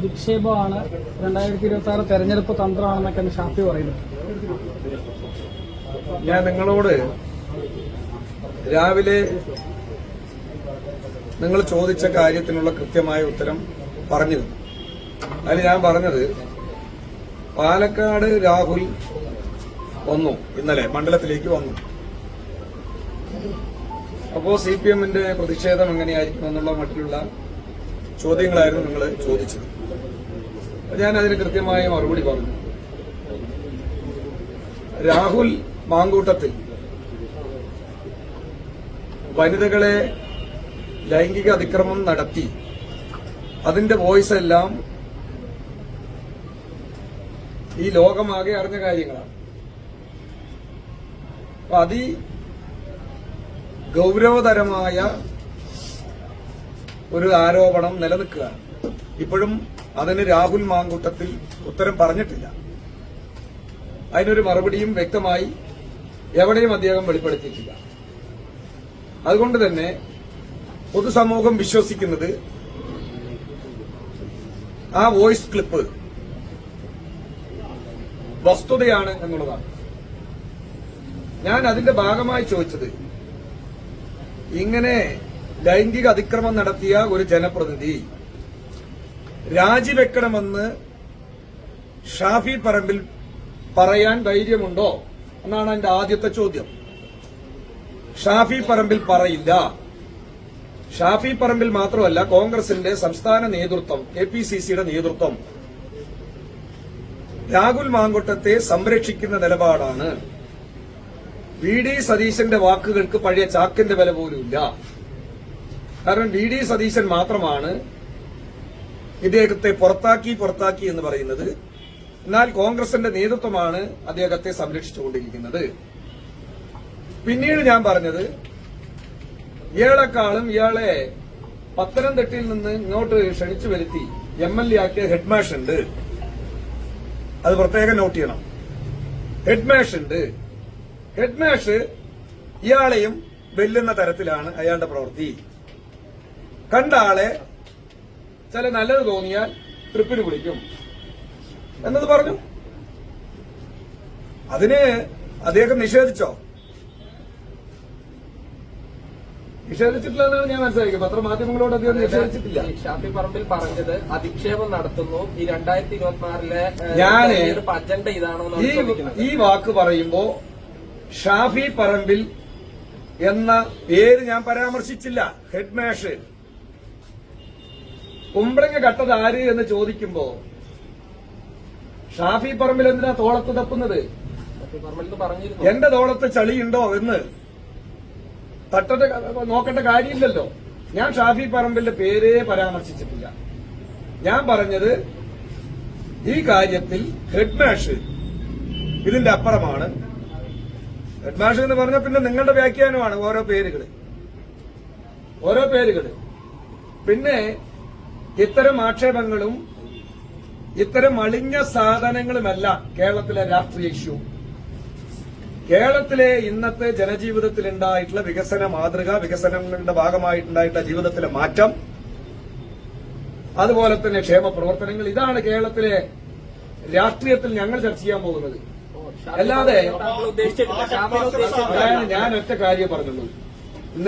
അധിക്ഷേപമാണ് രണ്ടായിരത്തി ഇരുപത്തി ആറ് തെരഞ്ഞെടുപ്പ് തന്ത്രമാണെന്നൊക്കെയാണ് ഷാഫി പറയുന്നത് ഞാൻ നിങ്ങളോട് രാവിലെ നിങ്ങൾ ചോദിച്ച കാര്യത്തിനുള്ള കൃത്യമായ ഉത്തരം പറഞ്ഞിരുന്നു. അതിൽ ഞാൻ പറഞ്ഞത് പാലക്കാട് രാഹുൽ വന്നു ഇന്നലെ മണ്ഡലത്തിലേക്ക് വന്നു. അപ്പോ സി പി എമ്മിന്റെ പ്രതിഷേധം എങ്ങനെയായിരിക്കും എന്നുള്ള മട്ടിലുള്ള ചോദ്യങ്ങളായിരുന്നു നിങ്ങൾ ചോദിച്ചത്. ഞാൻ അതിന് കൃത്യമായ മറുപടി പറഞ്ഞു. രാഹുൽ മാങ്കൂട്ടത്തിൽ വനിതകളെ ലൈംഗിക അതിക്രമം നടത്തി. അതിന്റെ വോയിസ് എല്ലാം ഈ ലോകമാകെ അറിഞ്ഞ കാര്യങ്ങളാണ്. അപ്പൊ അതി ഗൗരവതരമായ ഒരു ആരോപണം നിലനിൽക്കുകയാണ്. ഇപ്പോഴും അതിന് രാഹുൽ മാങ്കൂട്ടത്തിൽ ഉത്തരം പറഞ്ഞിട്ടില്ല. അതിനൊരു മറുപടിയും വ്യക്തമായി എവിടെയും അദ്ദേഹം വെളിപ്പെടുത്തിയിട്ടില്ല. അതുകൊണ്ട് തന്നെ പൊതുസമൂഹം വിശ്വസിക്കുന്നത് ആ വോയിസ് ക്ലിപ്പ് വസ്തുതയാണ് എന്നുള്ളതാണ്. ഞാൻ അതിന്റെ ഭാഗമായി ചോദിച്ചത് ഇങ്ങനെ ലൈംഗിക അതിക്രമം നടത്തിയ ഒരു ജനപ്രതിനിധി രാജിവെക്കണമെന്ന് ഷാഫി പറമ്പിൽ പറയാൻ ധൈര്യമുണ്ടോ എന്നാണ് എന്റെ ആദ്യത്തെ ചോദ്യം. ഷാഫി പറമ്പിൽ പറയില്ല. ഷാഫി പറമ്പിൽ മാത്രമല്ല കോൺഗ്രസിന്റെ സംസ്ഥാന നേതൃത്വം കെ പി സി സിയുടെ നേതൃത്വം രാഹുൽ മാങ്കുട്ടത്തെ സംരക്ഷിക്കുന്ന നിലപാടാണ്. വി ഡി സതീശന്റെ വാക്കുകൾക്ക് പഴയ ചാക്കിന്റെ വില പോലുമില്ല കാരണം വി ഡി സതീശൻ മാത്രമാണ് ഇദ്ദേഹത്തെ പുറത്താക്കി പുറത്താക്കി എന്ന് പറയുന്നത് എന്നാൽ കോൺഗ്രസിന്റെ നേതൃത്വമാണ് അദ്ദേഹത്തെ സംരക്ഷിച്ചുകൊണ്ടിരിക്കുന്നത്. പിന്നീട് ഞാൻ പറഞ്ഞത് ഇയാളെക്കാളും ഇയാളെ പത്തനംതിട്ടയിൽ നിന്ന് ഇങ്ങോട്ട് ക്ഷണിച്ചു വരുത്തി എം എൽ എ ആക്കിയ ഹെഡ്മാഷ് ഉണ്ട്. അത് പ്രത്യേകം നോട്ട് ചെയ്യണം. ഹെഡ്മാഷ് ഉണ്ട്. ഹെഡ്മാഷ് ഇയാളെയും വെല്ലുന്ന തരത്തിലാണ് അയാളുടെ പ്രവൃത്തി. കണ്ട ആളെ ചില നല്ലത് തോന്നിയാൽ ട്രിപ്പിന് വിളിക്കും. എന്നത് പറഞ്ഞു. അതിന് അദ്ദേഹം നിഷേധിച്ചോ? നിഷേധിച്ചിട്ടില്ലെന്നാണ് ഞാൻ മനസ്സിലാക്കിയത്. പത്രമാധ്യമങ്ങളോട് അദ്ദേഹം നിഷേധിച്ചിട്ടില്ല. ഷാഫി പറമ്പിൽ പറഞ്ഞത് അധിക്ഷേപം നടത്തുന്നു. ഈ രണ്ടായിരത്തി ഇരുപത്തിനാറിലെ ഞാൻ അജണ്ട ഇതാണോ ഈ വാക്ക് പറയുമ്പോ ഷാഫി പറമ്പിൽ എന്ന പേര് ഞാൻ പരാമർശിച്ചില്ല. ഹെഡ്മാഷ്. കുമ്പളങ്ങ കട്ടത് ആര് എന്ന് ചോദിക്കുമ്പോ ഷാഫി പറമ്പിൽ എന്തിനാ തോളത്ത് തപ്പുന്നത്? എന്റെ തോളത്ത് ചളിയുണ്ടോ എന്ന് തട്ടത്തെ നോക്കേണ്ട കാര്യമില്ലല്ലോ. ഞാൻ ഷാഫി പറമ്പിന്റെ പേരേ പരാമർശിച്ചിട്ടില്ല. ഞാൻ പറഞ്ഞത് ഈ കാര്യത്തിൽ ഹെഡ്മാഷ് ഇതിന്റെ അപ്പുറമാണ്. ഹെഡ്മാഷ് എന്ന് പറഞ്ഞാൽ പിന്നെ നിങ്ങളുടെ വ്യാഖ്യാനമാണ് ഓരോ പേരുകൾ ഓരോ പേരുകൾ പിന്നെ ഇത്തരം ആക്ഷേപങ്ങളും ഇത്തരം അളിഞ്ഞ സാധനങ്ങളുമല്ല കേരളത്തിലെ രാഷ്ട്രീയ ഇഷ്യൂ. കേരളത്തിലെ ഇന്നത്തെ ജനജീവിതത്തിൽ ഉണ്ടായിട്ടുള്ള വികസന മാതൃക വികസനങ്ങളുടെ ഭാഗമായിട്ടുണ്ടായിട്ടുള്ള ജീവിതത്തിലെ മാറ്റം അതുപോലെ തന്നെ ക്ഷേമ പ്രവർത്തനങ്ങൾ ഇതാണ് കേരളത്തിലെ രാഷ്ട്രീയത്തിൽ ഞങ്ങൾ ചർച്ച ചെയ്യാൻ പോകുന്നത്. അല്ലാതെ ഞാൻ ഒറ്റ കാര്യം പറഞ്ഞുള്ളൂ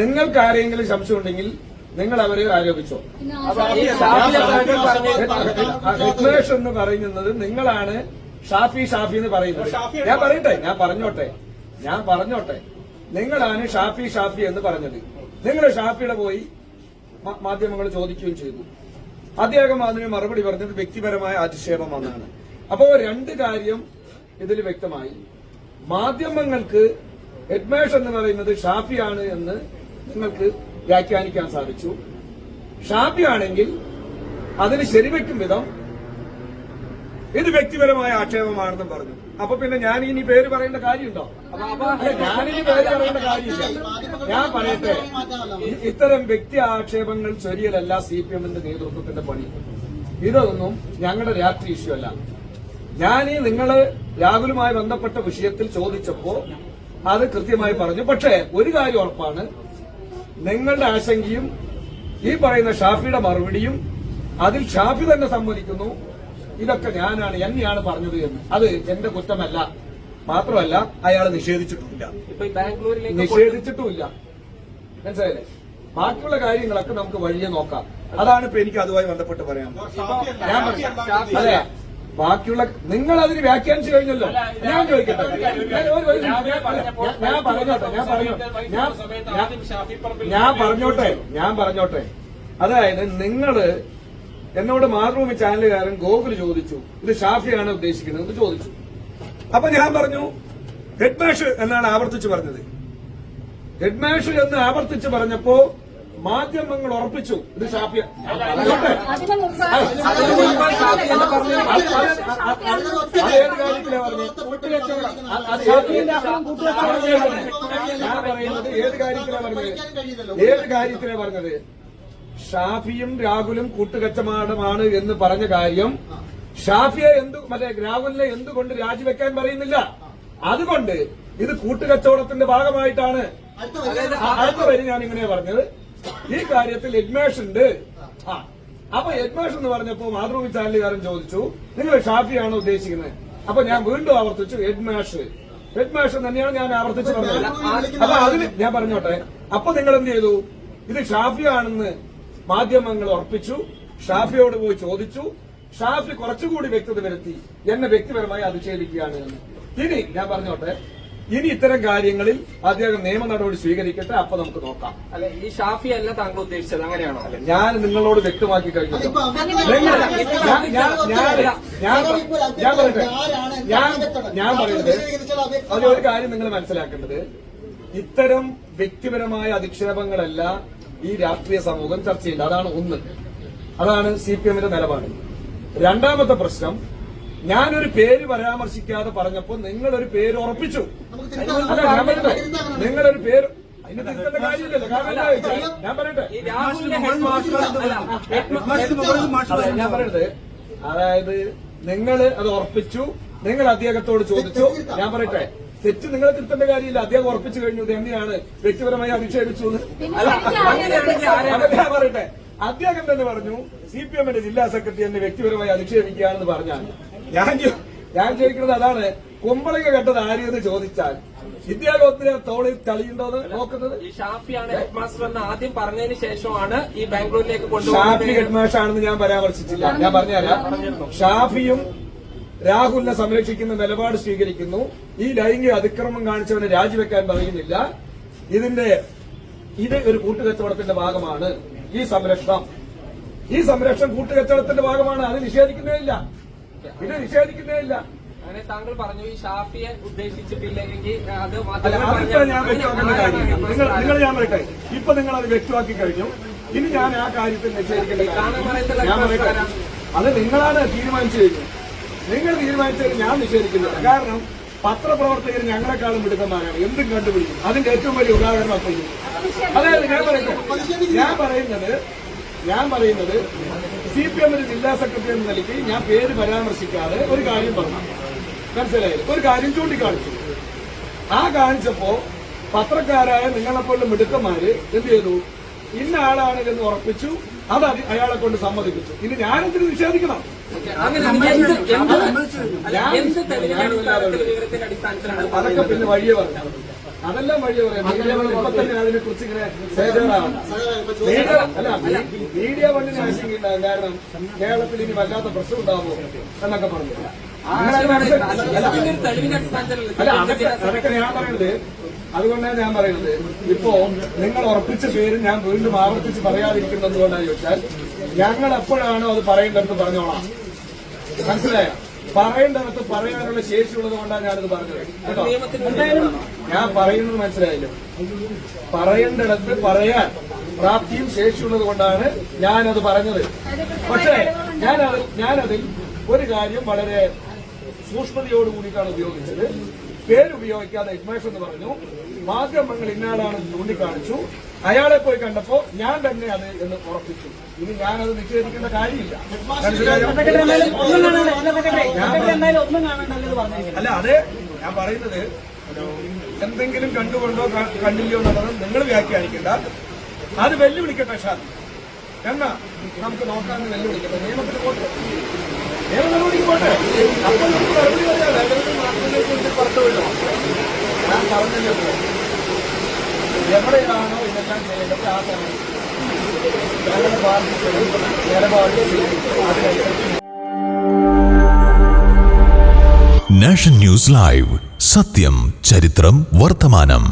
നിങ്ങൾക്ക് ആരെങ്കിലും സംശയം ഉണ്ടെങ്കിൽ നിങ്ങൾ അവരെ ആരോപിച്ചോ പറമ്പിൽ എന്ന് പറയുന്നത് നിങ്ങളാണ് ഷാഫി ഷാഫി എന്ന് പറയുന്നത്. ഞാൻ പറയട്ടെ ഞാൻ പറഞ്ഞോട്ടെ ഞാൻ പറഞ്ഞോട്ടെ. നിങ്ങളാണ് ഷാഫി ഷാഫി എന്ന് പറഞ്ഞത്. നിങ്ങൾ ഷാഫിയുടെ പോയി മാധ്യമങ്ങൾ ചോദിക്കുകയും ചെയ്തു. അദ്ദേഹം അതിന് മറുപടി പറഞ്ഞത് വ്യക്തിപരമായ അധിക്ഷേപമെന്നാണ് അപ്പോ രണ്ട് കാര്യം ഇതിൽ വ്യക്തമായി. മാധ്യമങ്ങൾക്ക് ഹെഡ്മേഷ് എന്ന് പറയുന്നത് ഷാഫിയാണ് എന്ന് നിങ്ങൾക്ക് വ്യാഖ്യാനിക്കാൻ സാധിച്ചു. ഷാബിയാണെങ്കിൽ അതിന് ശരിവെക്കും വിധം ഇത് വ്യക്തിപരമായ ആക്ഷേപമാണെന്നും പറഞ്ഞു. അപ്പൊ പിന്നെ ഞാൻ ഇനി പേര് പറയേണ്ട കാര്യമുണ്ടോ? ഞാനിനി പേര് പറയേണ്ട കാര്യമില്ല. ഞാൻ പറയട്ടെ ഇത്തരം വ്യക്തി ആക്ഷേപങ്ങൾ ശരിയല്ല സി പി എമ്മിന്റെ നേതൃത്വത്തിന്റെ പണി. ഇതൊന്നും ഞങ്ങളുടെ രാത്രി ഇഷ്യൂ അല്ല. ഞാൻ ഈ നിങ്ങൾ രാഹുലുമായി ബന്ധപ്പെട്ട വിഷയത്തിൽ ചോദിച്ചപ്പോ അത് കൃത്യമായി പറഞ്ഞു. പക്ഷേ ഒരു കാര്യം ഉറപ്പാണ് നിങ്ങളുടെ ആശങ്കയും ഈ പറയുന്ന ഷാഫിയുടെ മറുപടിയും അതിൽ ഷാഫി തന്നെ സമ്മതിക്കുന്നു. ഇതൊക്കെ ഞാനാണ് എന്നെയാണ് പറഞ്ഞത് എന്ന്. അത് എന്റെ കുറ്റമല്ല. മാത്രമല്ല അയാൾ നിഷേധിച്ചിട്ടുമില്ല. നിഷേധിച്ചിട്ടുമില്ല. മനസ്സിലായില്ലേ? ബാക്കിയുള്ള കാര്യങ്ങളൊക്കെ നമുക്ക് വഴിയെ നോക്കാം. അതാണ് ഇപ്പൊ എനിക്ക് അതുമായി ബന്ധപ്പെട്ട് പറയാൻ ഞാൻ പറഞ്ഞു. അതെ. ബാക്കിയുള്ള നിങ്ങൾ അതിന് വ്യാഖ്യാനിച്ചു കഴിഞ്ഞല്ലോ. ഞാൻ ചോദിക്കട്ടെ. ഞാൻ ഒരു- ഞാൻ- പറഞ്ഞോട്ടെ ഞാൻ പറഞ്ഞു ഞാൻ ഞാൻ- ഞാൻ പറഞ്ഞോട്ടെ ഞാൻ പറഞ്ഞോട്ടെ. അതായത് നിങ്ങൾ എന്നോട് മാതൃഭൂമി ചാനലുകാരൻ ഗോകുൽ ചോദിച്ചു ഇത് ഷാഫിയാണ് ഉദ്ദേശിക്കുന്നത്? എന്ന് ചോദിച്ചു. അപ്പൊ ഞാൻ പറഞ്ഞു ഹെഡ്മാഷ് എന്നാണ് ആവർത്തിച്ച് പറഞ്ഞത്. ഹെഡ്മാഷ് എന്ന് ആവർത്തിച്ച് പറഞ്ഞപ്പോ മാധ്യമങ്ങൾ ഉറപ്പിച്ചു ഇത് ഷാഫിയ ഷാഫി ഏത് കാര്യത്തിലാ പറഞ്ഞത് അത് അത് ഏത് ഞാൻ പറയുന്നത് ഏത് കാര്യത്തിലാ പറഞ്ഞത് ഏത് കാര്യത്തിലാ പറഞ്ഞത് ഷാഫിയും രാഹുലും കൂട്ടുകച്ചമാടമാണ് എന്ന് പറഞ്ഞ കാര്യം ഷാഫിയെ എന്തു മറ്റേ രാഹുലിനെ എന്തുകൊണ്ട് രാജിവെക്കാൻ പറയുന്നില്ല അതുകൊണ്ട് ഇത് കൂട്ടുകച്ചവടത്തിന്റെ ഭാഗമായിട്ടാണ് അടുത്ത വരി ഞാൻ ഇങ്ങനെ പറഞ്ഞത് ഈ കാര്യത്തിൽ എഡ്മേഷ് ഉണ്ട് ആ. അപ്പൊ എഡ്മേഷ് എന്ന് പറഞ്ഞപ്പോ മാതൃഭൂമി ചാനലുകാരൻ ചോദിച്ചു നിങ്ങൾ ഷാഫിയാണ് ഉദ്ദേശിക്കുന്നത്? അപ്പൊ ഞാൻ വീണ്ടും ആവർത്തിച്ചു എഡ്മേഷ്. ഹെഡ്മാഷ് തന്നെയാണ് ഞാൻ ആവർത്തിച്ച് പറഞ്ഞത്. അപ്പൊ അതിന് ഞാൻ പറഞ്ഞോട്ടെ അപ്പൊ നിങ്ങൾ എന്ത് ചെയ്തു? ഇത് ഷാഫിയാണെന്ന് മാധ്യമങ്ങൾ ഉറപ്പിച്ചു ഷാഫിയോട് പോയി ചോദിച്ചു ഷാഫി കുറച്ചുകൂടി വ്യക്തത വരുത്തി എന്നെ വ്യക്തിപരമായി അധിക്ഷേപിക്കുകയാണ് എന്ന്. ഇനി ഞാൻ പറഞ്ഞോട്ടെ ഇനി ഇത്തരം കാര്യങ്ങളിൽ അദ്ദേഹം നിയമ നടപടി സ്വീകരിക്കട്ടെ? അപ്പൊ നമുക്ക് നോക്കാം. അല്ലെ ഈ ഷാഫി അല്ല താങ്കൾ ഉദ്ദേശിച്ചത്. അങ്ങനെയാണോ? അല്ലെ ഞാൻ നിങ്ങളോട് വ്യക്തമാക്കി കഴിഞ്ഞു ഞാൻ ഞാൻ ഞാൻ ഞാൻ പറയട്ടെ. പറയുന്നത് കാര്യം നിങ്ങൾ മനസ്സിലാക്കേണ്ടത്. ഇത്തരം വ്യക്തിപരമായ അധിക്ഷേപങ്ങളല്ല ഈ രാഷ്ട്രീയ സമൂഹം ചർച്ച ചെയ്യേണ്ടത്. അതാണ് ഒന്ന്. അതാണ് സി പി എമ്മിന്റെ നിലപാട്. രണ്ടാമത്തെ പ്രശ്നം ഞാനൊരു പേര് പരാമർശിക്കാതെ പറഞ്ഞപ്പോ നിങ്ങളൊരു പേര് ഉറപ്പിച്ചു. നിങ്ങളൊരു പേര് ഞാൻ പറയട്ടെ. ഞാൻ പറയട്ടെ. അതായത് നിങ്ങൾ അത് ഉറപ്പിച്ചു നിങ്ങൾ അദ്ദേഹത്തോട് ചോദിച്ചു. ഞാൻ പറയട്ടെ. തെറ്റ് നിങ്ങൾ തിരുത്തേണ്ട കാര്യമില്ല. അദ്ദേഹം ഉറപ്പിച്ചു കഴിഞ്ഞു. എങ്ങനെയാണ്? വ്യക്തിപരമായി അധിക്ഷേപിച്ചു അല്ല പറയട്ടെ. അദ്ദേഹം തന്നെ പറഞ്ഞു സി പി എമ്മിന്റെ ജില്ലാ സെക്രട്ടറി എന്നെ വ്യക്തിപരമായി അധിക്ഷേപിക്കുകയാണെന്ന് പറഞ്ഞാൽ ഞാൻ ഞാൻ ചോദിക്കുന്നത് അതാണ് കുമ്പളക കെട്ടത് ആരെയെന്ന് ചോദിച്ചാൽ വിദ്യാലോകത്തിന് തോളിൽ കളിയുണ്ടോന്ന് നോക്കുന്നത്? ഈ ഷാഫിയാണ് ഹെഡ് മാസ്റ്റർ എന്ന് ആദ്യം പറഞ്ഞതിന് ശേഷമാണ് ഈ ബാംഗ്ലൂരിലേക്ക് ഷാഫി കൊണ്ടുപോകുന്നത്. ഹെഡ്മാഷ് ആണെന്ന് ഞാൻ പരാമർശിച്ചില്ല. ഞാൻ പറഞ്ഞുതരാം. ഷാഫിയും രാഹുലിനെ സംരക്ഷിക്കുന്ന നിലപാട് സ്വീകരിക്കുന്നു. ഈ ലൈംഗിക അതിക്രമം കാണിച്ചവനെ രാജിവെക്കാൻ പറയുന്നില്ല. ഇതിന്റെ ഇത് ഒരു കൂട്ടുകച്ചവടത്തിന്റെ ഭാഗമാണ് ഈ സംരക്ഷണം. ഈ സംരക്ഷണം കൂട്ടുകച്ചവടത്തിന്റെ ഭാഗമാണ്. അത് നിഷേധിക്കുന്നേ ഇത് നിഷേധിക്കുന്നേ ഇല്ല. അങ്ങനെ താങ്കൾ പറഞ്ഞു ഈ ഷാഫിയെ ഉദ്ദേശിച്ചിട്ടില്ലെങ്കിൽ അത് നിങ്ങൾ നിങ്ങൾ ഞാൻ പറയട്ടെ. ഇപ്പൊ നിങ്ങൾ അത് വ്യക്തമാക്കി കഴിഞ്ഞു. ഇനി ഞാൻ ആ കാര്യത്തിൽ പറയുന്നത് ഞാൻ പറയട്ടെ. അത് നിങ്ങളാണ് തീരുമാനിച്ചു കഴിഞ്ഞു നിങ്ങൾ തീരുമാനിച്ചത് ഞാൻ നിഷേധിക്കുന്നില്ല. കാരണം പത്രപ്രവർത്തകർ ഞങ്ങളെക്കാളും മിടുക്കന്മാരാണ്. എന്തും കണ്ടുപിടിക്കും. അതിന്റെ ഏറ്റവും വലിയ ഉദാഹരണം അപ്പോൾ അതായത് ഞാൻ പറയുന്നത് ഞാൻ പറയുന്നത് സി പി എമ്മിന്റെ ജില്ലാ സെക്രട്ടറി എന്ന നിലയ്ക്ക് ഞാൻ പേര് പരാമർശിക്കാതെ ഒരു കാര്യം പറഞ്ഞു. മനസ്സിലായത് ഒരു കാര്യം ചൂണ്ടിക്കാണിച്ചു. ആ കാണിച്ചപ്പോ പത്രക്കാരായ നിങ്ങളെപ്പോലുള്ള മിടുക്കന്മാര് എന്ത് ചെയ്തു? ഇന്ന ആളാണ് ഉറപ്പിച്ചു. അത് അയാളെ കൊണ്ട് സമ്മതിപ്പിച്ചു. ഇനി ഞാനെന്തിന് നിഷേധിക്കണം? അതൊക്കെ പിന്നെ വഴിയെ പറഞ്ഞു അതെല്ലാം വഴി പറയാം. അതിനെ കുറിച്ച് ഇങ്ങനെ അല്ല മീഡിയ വണ്ണിന് ആശങ്കയില്ല കാരണം കേരളത്തിൽ ഇനി വല്ലാത്ത പ്രശ്നം ഉണ്ടാവുമോ എന്നൊക്കെ പറഞ്ഞു. അല്ല, അതൊക്കെ അതൊക്കെ ഞാൻ പറയുന്നത് അതുകൊണ്ടാണ് ഞാൻ പറയുന്നത് ഇപ്പോ നിങ്ങൾ ഉറപ്പിച്ച പേര് ഞാൻ വീണ്ടും ആവർത്തിച്ച് പറയാതിരിക്കുന്നത് എന്തുകൊണ്ടാണ് ചോദിച്ചാൽ ഞങ്ങൾ എപ്പോഴാണോ അത് പറയേണ്ടതെന്ന് പറഞ്ഞോളാം. മനസ്സിലായോ? പറയേണ്ടടത്ത് പറയാനുള്ള ശേഷിയുള്ളത് കൊണ്ടാണ് ഞാനത് പറഞ്ഞത്. എന്തായാലും ഞാൻ പറയുന്നത് മനസ്സിലായല്ലോ? പറയേണ്ടിടത്ത് പറയാൻ പ്രാപ്തിയും ശേഷിയുള്ളത് കൊണ്ടാണ് ഞാനത് പറഞ്ഞത്. പക്ഷേ ഞാനത് ഞാനതിൽ ഒരു കാര്യം വളരെ സൂക്ഷ്മതയോടുകൂടിയിട്ടാണ് ഉപയോഗിച്ചത്. പേരുപയോഗിക്കാതെ എഡ്മേഷ് എന്ന് പറഞ്ഞു. മാധ്യമങ്ങൾ ഇന്നാളാണെന്ന് ചൂണ്ടിക്കാണിച്ചു. അയാളെ പോയി കണ്ടപ്പോ ഞാൻ തന്നെ അത് എന്ന് ഉറപ്പിച്ചു. ഇനി ഞാനത് നിഷേധിക്കേണ്ട കാര്യമില്ല. അല്ല അതെ ഞാൻ പറയുന്നത് എന്തെങ്കിലും കണ്ടുകൊണ്ടോ കണ്ടില്ലയോ എന്നുള്ളത് നിങ്ങൾ വ്യാഖ്യാനിക്കേണ്ട. അത് വെല്ലുവിളിക്കട്ടെ ഷാദി എന്നാ നമുക്ക് നോക്കാമെന്ന് വെല്ലുവിളിക്കട്ടെ. നിയമത്തിന് പോട്ടെ. നിയമ നടപടിക്ക് പോട്ടെ. അപ്പോൾ നമുക്ക് എവിടെയാണോ ഇതെല്ലാം ചെയ്യേണ്ടത് ആ. നാഷൻ ന്യൂസ് ലൈവ് സത്യം ചരിത്രം വർത്തമാനം